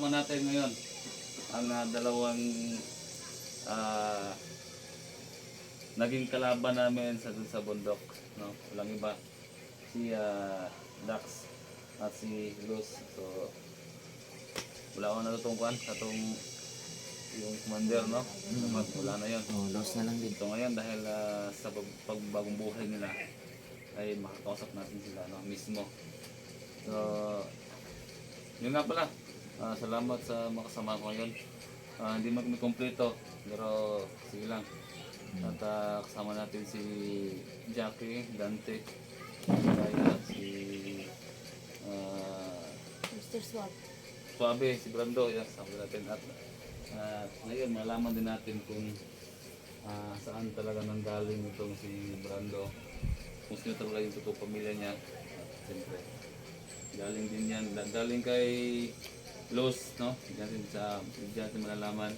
kasama natin ngayon ang ah, dalawang ah, naging kalaban namin sa dun sa bundok. No? Walang iba. Si ah, Dax at si Luz. So, wala akong natutungkuan sa itong yung commander, no? Mag- Wala na yun. Oh, lost na lang din. So ngayon dahil ah, sa pag- pagbagong buhay nila ay makakausap natin sila no, mismo. So yun nga pala. Ah, salamat sa makasama ko ngayon. Ah, hindi man kami kompleto pero sige lang. At ah, kasama natin si Jackie, Dante, kaya si ah, Mr. Swap. Suabe, si Brando, yan, kasama natin. At ah, ngayon, malaman din natin kung ah, saan talaga nanggaling itong si Brando. Kung sino talaga yung totoong pamilya niya. At siyempre, galing din yan. Galing kay Los, no? Diyan din sa, diyan natin malalaman.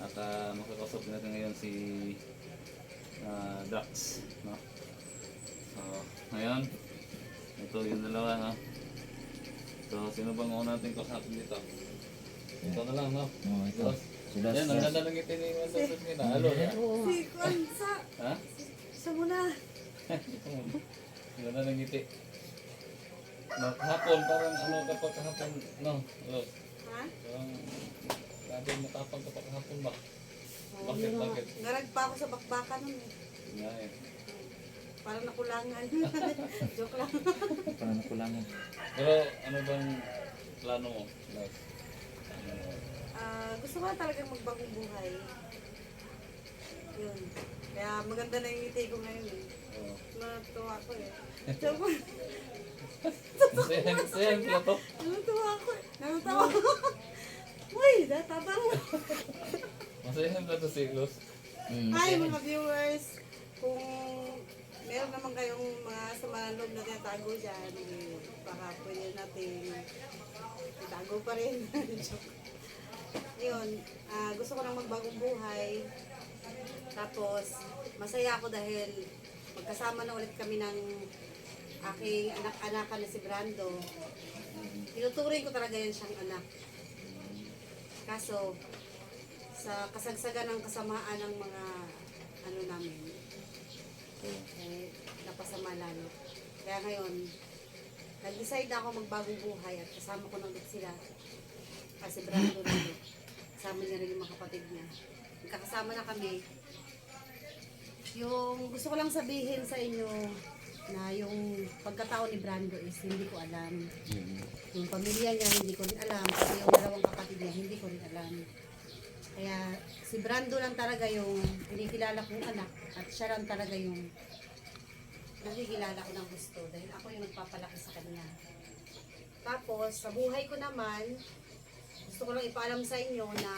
At uh, makakausap din natin ngayon si ah, Drax, no? So, ngayon, ito yung dalawa, no? So, sino bang una natin kausapin dito? Ito na lang, no? Oh, ito. Los. Si Lost. Yan, ang ganda ng ngiti ni Mendoza Mina. Alo, ha? Si Kwanza, Ha? siya muna. Ang ganda ng ngiti. Kahapon, parang ano ka pa kahapon, no? Los. Ha? Parang, sabi matapang ka pa kahapon ba? Bakit, bakit? Narag pa ako sa bakbakan nun eh. Nga eh. Parang nakulangan. Joke lang. Parang nakulangan. Pero, ano bang plano mo? Los? Ano, Ah, gusto ko na talagang magbagong buhay. Yun. Kaya maganda na yung ngiti ko ngayon eh. oh. Natuwa ko eh. Joke yung plato. Natuwa ako eh. Natatawa ko. Uy, natabang. Masaya yung plato si Los. Mm, mga viewers. Kung meron naman kayong mga sama loob na tinatago dyan, baka pwede natin itago pa rin. Yun, ah, gusto ko lang magbagong buhay. Tapos, masaya ako dahil magkasama na ulit kami ng aking anak-anakan na si Brando. Tinuturing ko talaga yan siyang anak. Kaso, sa kasagsagan ng kasamaan ng mga ano namin, eh, napasama lalo. Kaya ngayon, nag-decide na ako magbagong buhay at kasama ko ulit sila. Kasi Brando ulit. Kasama niya rin yung mga kapatid niya. Magkakasama na kami. Yung gusto ko lang sabihin sa inyo na yung pagkatao ni Brando is hindi ko alam. mm, Yung pamilya niya, hindi ko rin alam. Kasi yung dalawang kapatid niya, hindi ko rin alam. Kaya si Brando lang talaga yung kinikilala kong anak at siya lang talaga yung nakikilala ko ng gusto dahil ako yung nagpapalaki sa kanya. Tapos, sa buhay ko naman, gusto ko lang ipaalam sa inyo na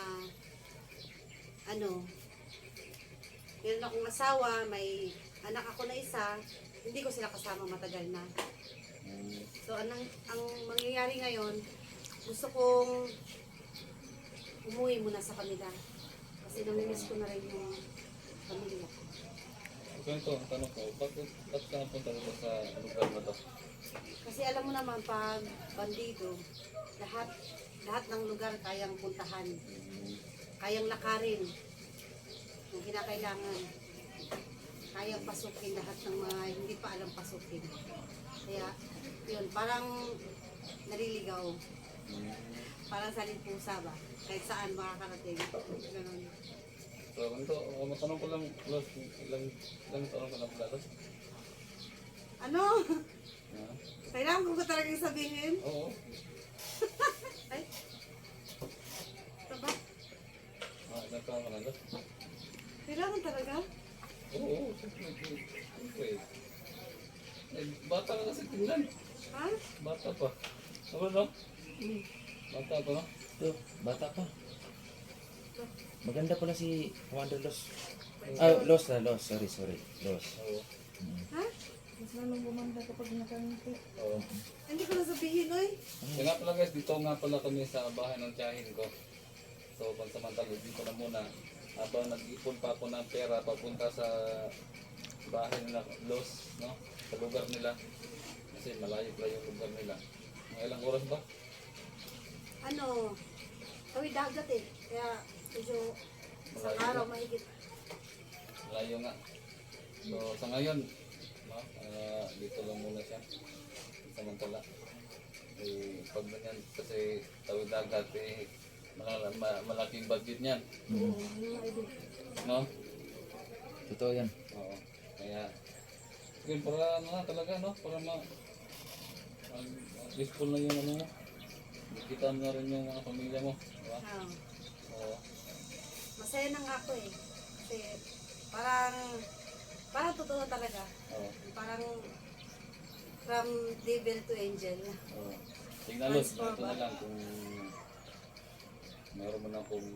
ano, meron akong asawa, may anak ako na isa, hindi ko sila kasama matagal na. So, anong, ang mangyayari ngayon, gusto kong umuwi muna sa kanila. Kasi namimiss ko na rin yung pamilya ko. Ganito, ang tanong ko, bakit, bakit ka napunta dito sa lugar na to? Kasi alam mo naman, pag bandido, lahat lahat ng lugar kayang puntahan. Kayang lakarin. Kung kinakailangan. Kayang pasukin lahat ng mga hindi pa alam pasukin. Kaya, yun, parang naliligaw. Parang sa pusa ba? Kahit saan makakarating. Ganun. So, ganito, uh, matanong ko lang, Los, ilang, ilang ka na pala, Los? Ano? Ha? Kailangan ko ba talagang sabihin? Oo. Ay. Taba? Ah, ilang taon ka na, Los? Kailangan talaga? Oo, siyempre. Eh, bata ka kasi tingnan. Ha? Bata pa. Ano, no? Bata pa, no? Ito, bata pa. Maganda pala si Commander Los. Ah, Los na, Los. Sorry, sorry. Los. Oo. Ha? Mas lalong gumanda kapag nakangiti. Oo. Hindi ko na sabihin, oy. Kaya nga pala guys, dito nga pala kami sa bahay ng tiyahin ko. So, pansamantala, dito na muna. Habang nag-ipon pa ako ng pera papunta sa bahay nila, Los, no? Sa lugar nila. Kasi malayo pala yung lugar nila. Mga ilang oras ba? ano, tawid dagat eh. Kaya medyo sa araw mahigit. Layo nga. So, sa ngayon, no, ah, dito lang muna siya. Samantala. Eh, pag ganyan, kasi tawid dagat, eh, malala- ma- malaking budget niyan. Mm. No? Totoo yan. Oo. Kaya, yun, para ano na talaga, no? Para ma... Peaceful na yung ano mo. Kita mo na rin yung mga pamilya mo. Di ba? Ah, Oo. masaya na nga ako eh. Kasi parang, parang totoo talaga. Oo. Parang from devil to angel. Oo. Tingnan Transform ito na lang kung meron mo na kung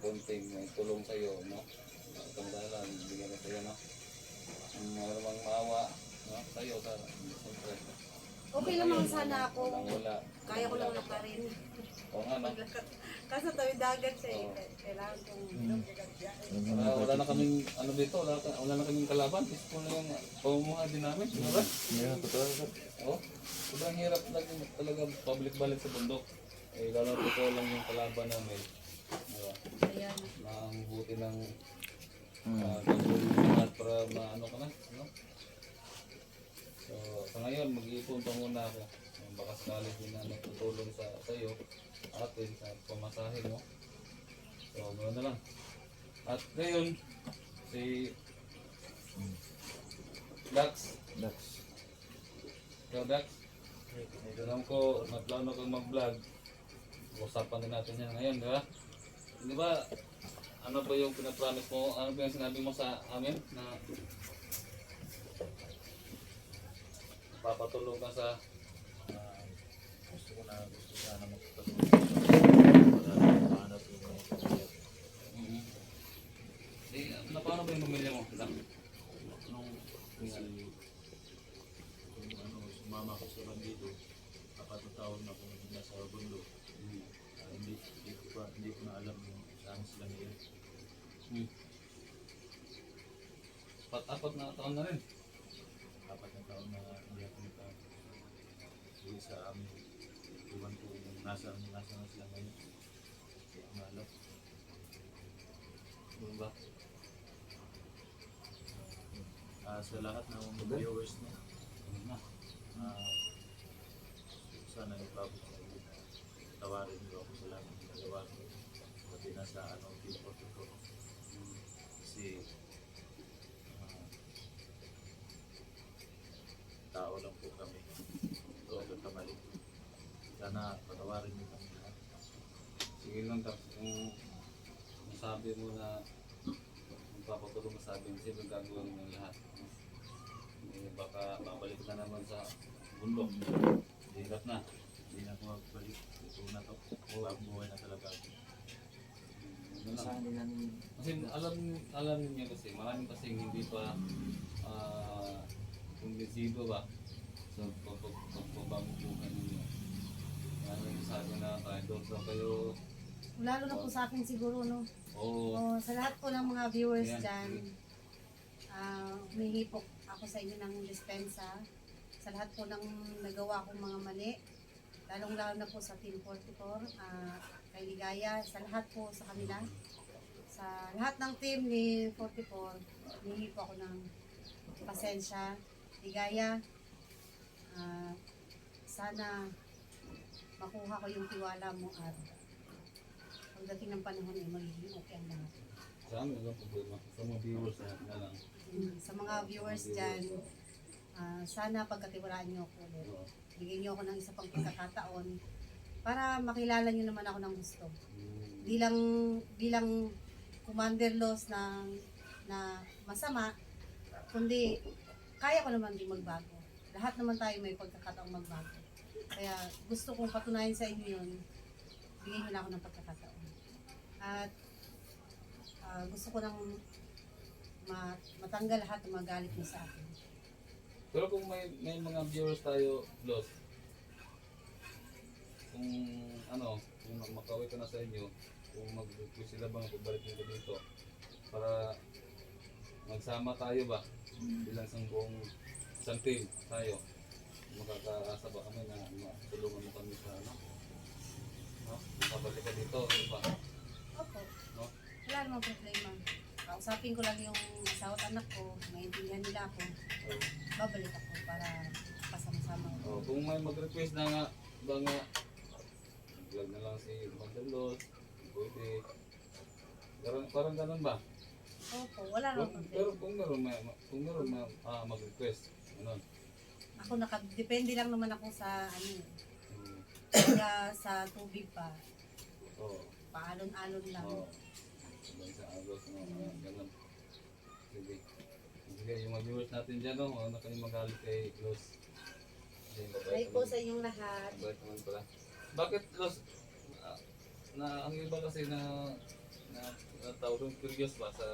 konting may tulong sa'yo, no? Itong dahilan, bigyan ko sa'yo, no? Kung meron mang maawa, no? Sa'yo, sa, siyempre. Okay naman sana ako. Walang wala. Kaya ko lang lakarin. Oo nga, no? Kaso tawid dagat siya eh. Kailangan kong Yan yung Wala, wala na kaming, ano dito, wala, wala na kaming kalaban. Peaceful na yung pamumuhay din namin. Di ba? Yan, totoo. Oo. Sobrang hirap talaga, talaga public balik sa bundok. Eh, lalo totoo lang yung kalaban namin. Di ba? Ayan. Na ang buti ng uh, para maano ka na. No? So, sa ngayon, mag-iipon pa muna ako. Baka sakali din na nagtutulong sa sa'yo, atin, sa pamasahe mo. So, ganoon na lang. At ngayon, si Dax, Dax. Ikaw, Dax. Alam ko, nagplano kang mag-vlog. Usapan din natin yan ngayon, di ba? Di ba, ano ba yung pinapromise mo? Ano ba yung sinabi mo sa amin na papatulong ka sa Ah, gusto ko na gusto sana magpatulong para mahanap yung mga pamilya. mm Di, na paano ba yung pamilya mo? Dax? Nung kasi kung ano, sumama ko sa bandito, apat na taon na kung nasa bundok, hindi, hindi ko pa, hindi ko na alam yung saan sila ngayon. Hmm. Pat-apat na taon na rin. Apat na taon na hindi ako naka uwi sa amin. Iwan ko kung nasa, nasa na sila ngayon. Hindi ko na alam. Ano ba? Ah, sa lahat ng mga viewers no, Ano na? ah, sana ipabot tawarin niyo ako lahat ng. Pati na sa ano, people ko. Kasi ah, tao lang po kami. Ito ang kamali. Sana patawarin niyo kami lahat. Sige lang, Dax. Kung masabi mo na magpapatulong ka sa akin, siyempre gagawin mo lahat. Eh, baka babalik ka naman sa bundok. Hirap na. Hindi na ako magbalik. Ito na to. Bagong buhay na talaga ako. Ano lang. Kasi alam alam niyo kasi marami kasi hindi pa ah kumbinsido ba sa pag- pagbabagong buhay ninyo. Ano yung sabi na kahit doon lang kayo Lalo na po sa akin siguro, no? o Oh, sa lahat po ng mga viewers Ayan. dyan, ah humingi po ako sa inyo ng dispensa. Sa lahat po ng nagawa kong mga mali, lalong lalo na po sa Team 44, ah kay Ligaya, sa lahat po sa kanila. Sa lahat ng team ni 44, humingi po ako ng pasensya. Ligaya, ah sana makuha ko yung tiwala mo at pagdating ng panahon ay magiging okay ang lahat. sa amin walang problema. Sa mga viewers na, na lang. Mm, Sa mga viewers dyan, ah, sana pagkatiwalaan niyo ako ulit. Bigyan niyo ako ng isa pang pagkakataon para makilala niyo naman ako ng gusto. Bilang bilang commander loss na na masama, kundi kaya ko naman din magbago. Lahat naman tayo may pagkakataong magbago. Kaya gusto kong patunayan sa inyo yun, bigyan niyo na ako ng pagkakataon. At ah, gusto ko nang ma- matanggal lahat ng mga galit niyo sa akin. Pero kung may may mga viewers tayo, Los, kung ano, kung makaway ka na sa inyo, kung mag-request sila bang pagbalik nito dito, para magsama tayo ba, bilang isang buong isang team tayo, makakaasa ba kami na matulungan mo kami sa ano, No? Babalik ka dito, di ba? Opo. No? Wala namang problema. Kausapin ko lang yung asawa at anak ko, maintindihan nila ako. Babalik ako para kasama-sama. Oh, kung may mag-request na nga, ba nga, vlog na lang si Magdalos, pwede. Parang, parang ganun ba? Opo, wala Kung, namang pero kung meron may, kung meron may ah, mag-request, ganun. Ako nakadepende lang naman ako sa ano, Hmm. kaya sa tubig pa. Oo. Paalon-alon lang. Oo. Sabay sa agos, no? Ah, ganun. Sige. Sige, yung mga viewers natin dyan, no? Huwag na kayo magalit kay mabait Hi po naman. sa inyong lahat. Mabait naman pala. Bakit Los? ah, na ang iba kasi na na, na tao doon curious ba sa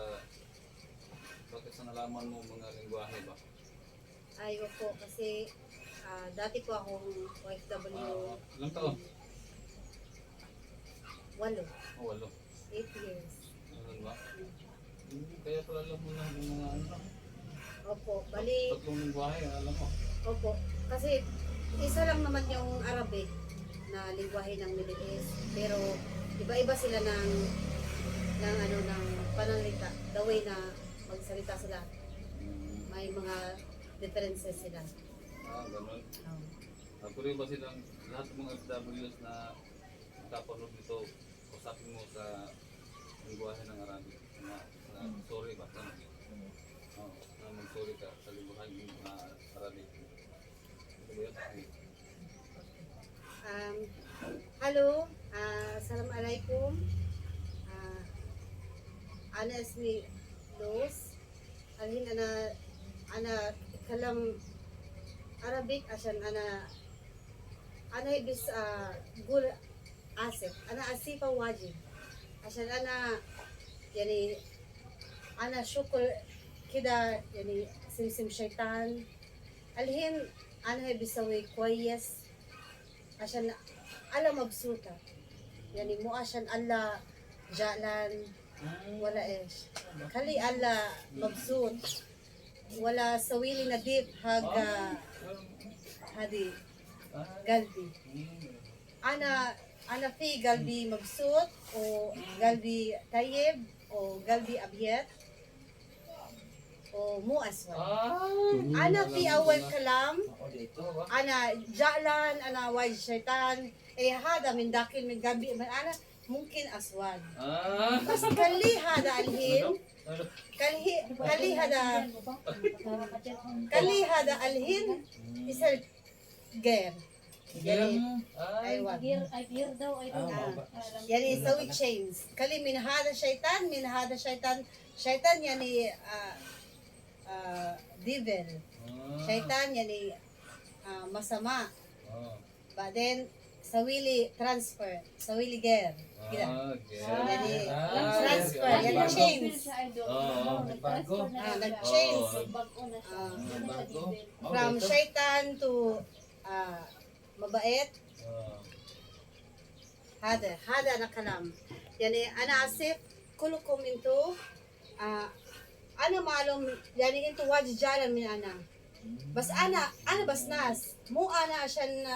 bakit sa nalaman mo mga lingwahe ba? Ay, po kasi ah, dati po akong OFW Ah, ilang taon? walo, Oh, walo. 8 years. Ganun ba? Hmm, Kaya pala alam mo na yung mga ano. Opo, bali, Tatlong lingwahe, alam mo. opo. Kasi isa lang naman yung Arabic na lingwahe ng Middle East. Pero iba-iba sila ng ng ano ng pananalita, the way na magsalita sila. May mga differences sila. Ah, ganun. Oh. Ako rin ba silang lahat ng mga FWs na nakapanood dito, usapin mo sa lingwahe ng Arabic. Na, na sorry ba? Ano? na magsuri ka sa libuhan ng mga Arabic. Ano um, hello, ah, uh, salam alaikum. Uh, ah, ana ismi Dos. Alhin ana ana kalam Arabic asan ana ana ibis uh, gul asif. Ana asifa wajib. Asan ana yani ana şükür كده يعني سمسم شيطان الحين أنا بسوي كويس عشان أنا مبسوطة يعني مو عشان الله جعلان ولا إيش خلي الله مبسوط ولا سوي لي نظيف حق هذه قلبي أنا أنا في قلبي مبسوط وقلبي طيب وقلبي أبيض o muas nga. Ana ti awal kalam, ana jalan, ana wide shaitan, eh hada min dakil min gabi, man ana mungkin aswad. Mas kali hada alhin, kali kali hada kali hada alhin isal ger. Gir. Aywan. Gir, ay gir daw ay daw. Yani sawi chains. Kali min hada shaitan, min hada shaitan, shaitan yani uh, ah, uh, devil. Ah. Shaitan, yan uh, ah, masama. Oh. But then, sa wili transfer, sa wili girl. Ah, okay. So, yan ay ah, transfer, yan ang change. Oh, nagbago. Ah, nag-change. Oh. Uh, from shaitan to uh, mabait. Oh. Hada, hada na kalam. Yani, eh, ana asif, kulukum into uh, انا معلوم يعني انتوا واجد جالا من انا بس انا انا بس ناس مو انا عشان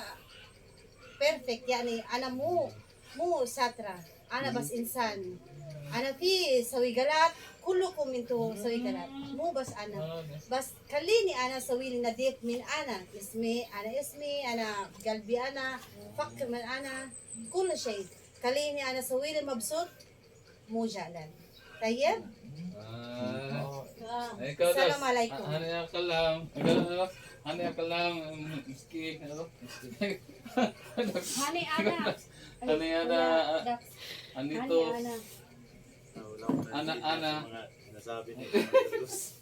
بيرفكت يعني انا مو مو ساترة انا بس انسان انا في سويقلات كلكم انتوا سويقلات مو بس انا Ah, بس خليني انا اسوي لي نظيف من انا اسمي انا اسمي انا قلبي انا فكر من انا كل شيء خليني انا اسوي لي مبسوط مو زعلان طيب Ah. Ah, Ikaw, Das. Assalamualaikum. Ano yung kalam? Ano ano yung kalam? Ano? Miski. Honey, Ana. Ano. Honey, Ana. Ah, wala akong Ana, ana. sinasabi ni Luz.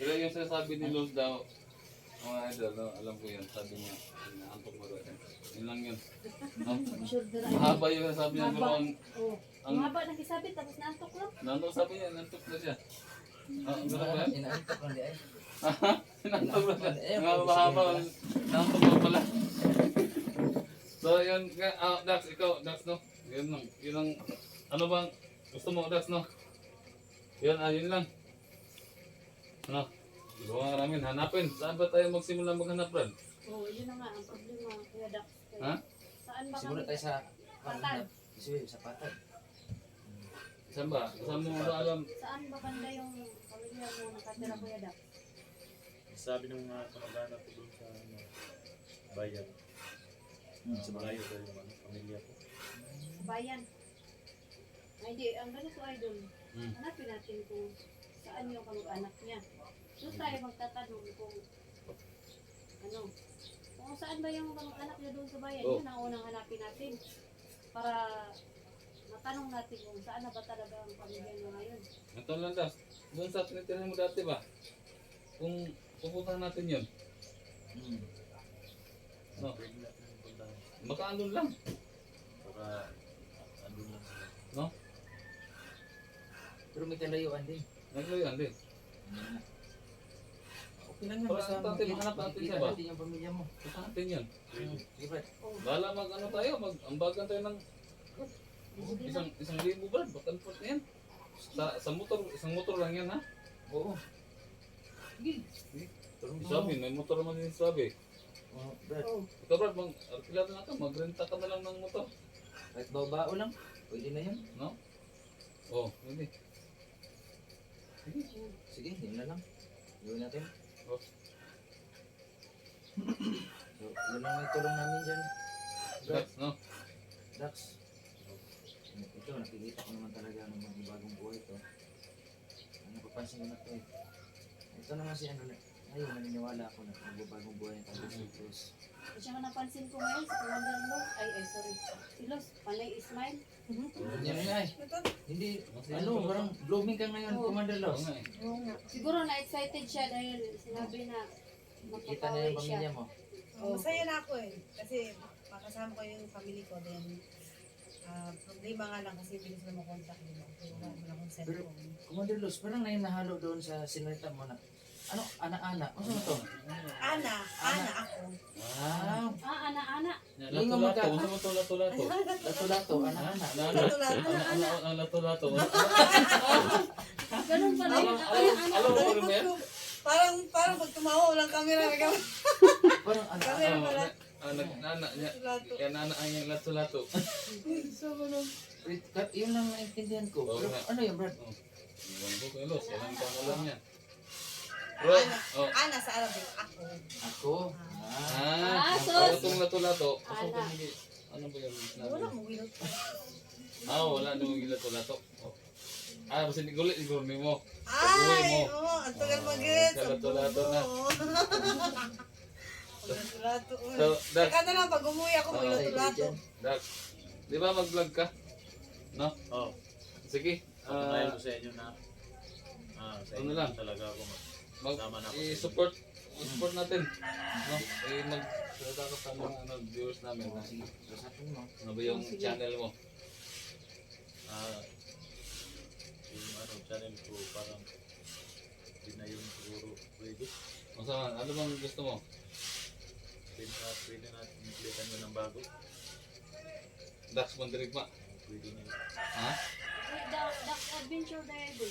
Pero yung sinasabi ni Luz daw, mga idol, no? alam ko yan, sabi niya, inaantok mo rin. Yun lang yun. No? Mahaba yung sinasabi niya, pero ang, Oh. ang, Ang haba ng kisabit, tapos naantok lang. nantok sabi niya, nantok na siya. Ah, ang gano'n ba yan? Inaantok lang di ay. Nantok na siya. Nga mahaba, nantok mo pala. So yun, ah, Dax, ikaw, Dax, no? Yun lang, yun lang, ano bang gusto mo, Dax, no? Yun, ah, yun lang. Ano? Gawa namin, hanapin. Saan ba tayo magsimula maghanap, Brad? Oh, yun na nga ang problema, Kuya Dax. Ha? Saan ba kami? tayo sa Patag. Siguro sa patag. Saan ba? Saan mo ba alam? Saan ba banda yung pamilya mo nakatira Kuya Dak? Sabi ng mga kamag-anak ko doon sa ano, bayan. Hmm, Uh, sa malayo daw yung ano, pamilya ko. Sa bayan. Ay, di, ang ganito idol. Hmm. Hanapin natin kung saan yung kamag-anak niya. Doon tayo magtatanong kung ano, kung saan ba yung kamag-anak niya doon sa bayan. Oh. Yun ang unang hanapin natin. Para matanong natin kung saan na ba talaga ang pamilya niya ngayon. Ito lang das. Doon sa tinitirahan mo dati ba? Kung pupuntahan natin yun, Hmm. No. Pwede natin puntahan makaandun lang. para andun lang sila. Pero may kalayuan din. Naglayan din. Okay yan. Pero Basta hanap natin siya ba? yung pamilya mo. Punta natin yun. Hmm. Sige, Brad. Bala mag ano tayo, mag ambagan tayo ng isang isang libo brad, bakan po na yan. Sa, sa motor, isang motor lang yan ha. Oo. Sabi, may motor naman din sabi. Oh, Brad. Oh, Ikaw brad, mag, arkilado na ka, magrenta ka na lang ng motor. Kahit bao lang. Pwede na yun. Oh, hindi. Sige, yun na lang. Gawin natin. Oh. So, yun lang may tulong namin dyan. Dax, no? Dax. Ito, nakikita ko naman talaga ng mga bagong buhay ito. Ang napapansin ko na ito eh. Ito naman si ano, ngayon naniniwala ako na magbabagong buhay ang tayo si At saka napansin ko ngayon sa Commander Los, ay, ay sorry, si Los, panay Ismail. Yan nga eh. Hindi, ano, parang blooming ka ngayon, Oo. Commander Los. eh. Oo nga. Siguro na-excited siya dahil sinabi na Kita na yung siya. pamilya mo. Oh, masaya na ako eh. Kasi makasama ko yung family ko. Then, ah, problema nga lang kasi bilis na makontak nila. Kaya wala wala akong cellphone. Commander Los, parang na yung nahalo doon sa sinalita mo na, ano, ana-ana, ano to? Ana, Ana ako. Wow, Ah, ana-ana. Yung Lato-lato, magka- gusto mo to lato-lato? lato-lato, ana-ana. Ano? Ano? Ano? Lato-lato. Ganun pala yun. Alam- mo rin yan? parang, parang pag tumawa, walang camera na. Parang ana Camera pala. Ah, nag-nana niya. Lato. Yan nana ang yung lato-lato. So, kat- yun lang naintindihan ko. Pero ano yun, Brad? Iwan ko kay Los, alam ka mo lang Bro, oh. Ana sa Arabic, ako. Ako? Ah. Ah, Ah, sus. itong lato-lato? Ano Ana. ba hindi? Ano ba yung sinabi? Wala mo, wilot. Ah, wala nung lato-lato. Oh. Ah, basta ni gulit siguro ni mo. Pag-uwi Ay, mo. oo, ang tagal Oh, mag-get. kalato-lato na. Lato-lato. So, Dax, Saka na lang, pag umuwi ako, Oo, may lato-lato. Dax, di ba mag-vlog ka? No? Oh, Sige. patunayan Ah, ko sa inyo na ah, sa Ano inyo lang? talaga ako mag mag i-support support natin. No? Eh mag ka sa mga ano, viewers namin na ano ba yung channel mo? ah, yung ano, channel ko parang hindi na yung siguro pwede. Masama, ano bang gusto mo? Pwede, na, pwede natin i-clican mo ng bago. Dax Mandirigma. Pwede na yun. Ha? Duck Adventure Diary.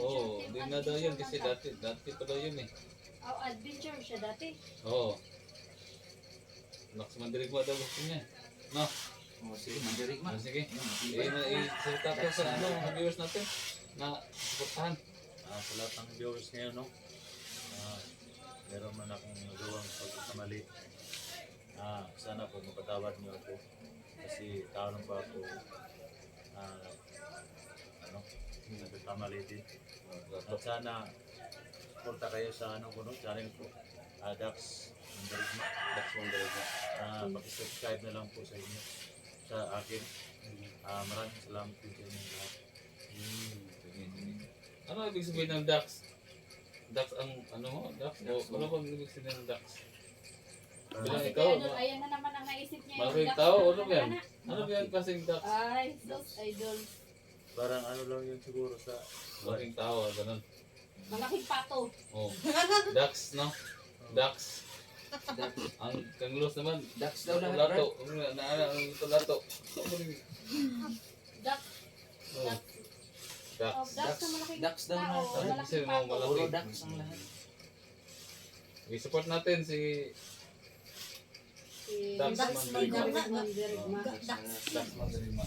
Oo, Team di na daw yun kasi dati, dati pa daw yun eh. Oh, adventure siya dati. Oo. Dax Mandirigma daw gusto niya. No? O, sige, mandirig ma. Ah, sige. Eh, na, i-salita ko sa ano, mga viewers natin na supportahan. Ah, sa lahat ng viewers ngayon, no? Ah, meron man akong nagawang pagkakamali. Ah, sana po mapatawad niyo ako. Kasi tao lang pa ako. Ah, nagkakamali din. At sana, suporta kayo sa ano ko, no? Channel ko. Ah, Dax Mandarigma. Dax Mandirigma. Ah, pakisubscribe na lang po sa inyo. Sa akin. Ah, maraming salamat po sa inyo lahat. Hmm. Ano ibig sabihin ng Dax? Dax ang ano mo? Dax? O, ano bang ibig sabihin ng Dax? Bilang ikaw, doon, ma- ayan na naman ang naisip niya. Duck tao, ano ba yan? Ano ba yung klaseng Dax? Ay, sus, idol. Parang ano lang yun siguro sa Malaking tao, ah, ganun. Malaking pato. Oh. Dax, no? Dax. Dax. Ang kanglos naman. Dax daw lahat, Lato. Ang naala, ang ito lato. Duck. Oh. Duck. Dax. Oh, duck na malaking Dax daw tao. lahat. Ay, kasi Malaking mga pato. malaki. Puro Dax ang lahat. I-support natin si... Si Dax Dax Mandirigma. Mandirigma. Dax Mandirigma.